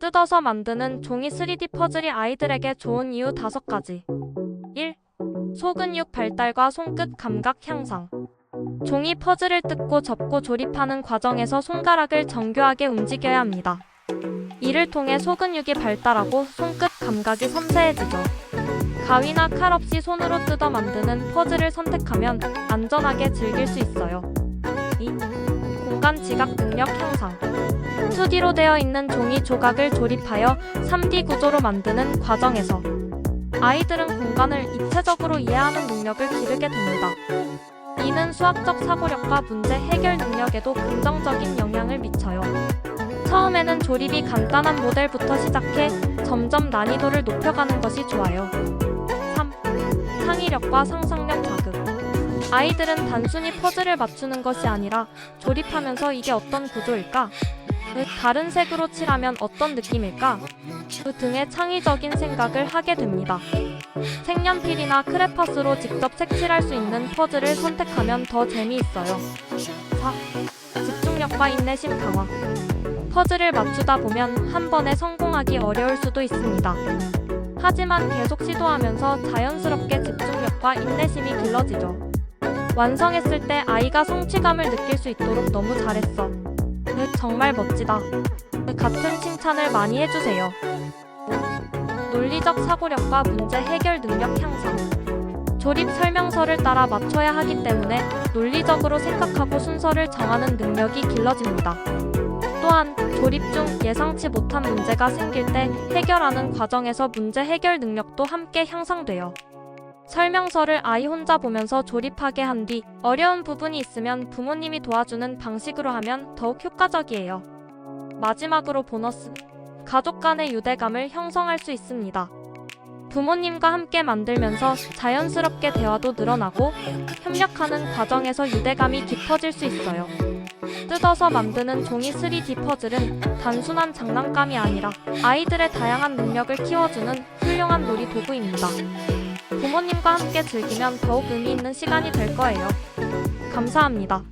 뜯어서 만드는 종이 3D 퍼즐이 아이들에게 좋은 이유 5가지. 1. 소근육 발달과 손끝 감각 향상. 종이 퍼즐을 뜯고 접고 조립하는 과정에서 손가락을 정교하게 움직여야 합니다. 이를 통해 소근육이 발달하고 손끝 감각이 섬세해지죠. 가위나 칼 없이 손으로 뜯어 만드는 퍼즐을 선택하면 안전하게 즐길 수 있어요. 2. 공간 지각 능력 향상. 2D로 되어 있는 종이 조각을 조립하여 3D 구조로 만드는 과정에서 아이들은 공간을 입체적으로 이해하는 능력을 기르게 됩니다. 이는 수학적 사고력과 문제 해결 능력에도 긍정적인 영향을 미쳐요. 처음에는 조립이 간단한 모델부터 시작해 점점 난이도를 높여가는 것이 좋아요. 3. 창의력과 상상력. 아이들은 단순히 퍼즐을 맞추는 것이 아니라 조립하면서 이게 어떤 구조일까? 그 다른 색으로 칠하면 어떤 느낌일까? 그 등의 창의적인 생각을 하게 됩니다. 색연필이나 크레파스로 직접 색칠할 수 있는 퍼즐을 선택하면 더 재미있어요. 4. 집중력과 인내심 강화. 퍼즐을 맞추다 보면 한 번에 성공하기 어려울 수도 있습니다. 하지만 계속 시도하면서 자연스럽게 집중력과 인내심이 길러지죠. 완성했을 때 아이가 성취감을 느낄 수 있도록 너무 잘했어. 으, 정말 멋지다. 으, 같은 칭찬을 많이 해주세요. 논리적 사고력과 문제 해결 능력 향상. 조립 설명서를 따라 맞춰야 하기 때문에 논리적으로 생각하고 순서를 정하는 능력이 길러집니다. 또한 조립 중 예상치 못한 문제가 생길 때 해결하는 과정에서 문제 해결 능력도 함께 향상돼요. 설명서를 아이 혼자 보면서 조립하게 한 뒤 어려운 부분이 있으면 부모님이 도와주는 방식으로 하면 더욱 효과적이에요. 마지막으로 보너스. 가족 간의 유대감을 형성할 수 있습니다. 부모님과 함께 만들면서 자연스럽게 대화도 늘어나고 협력하는 과정에서 유대감이 깊어질 수 있어요. 뜯어서 만드는 종이 3D 퍼즐은 단순한 장난감이 아니라 아이들의 다양한 능력을 키워주는 훌륭한 놀이 도구입니다. 부모님과 함께 즐기면 더욱 의미 있는 시간이 될 거예요. 감사합니다.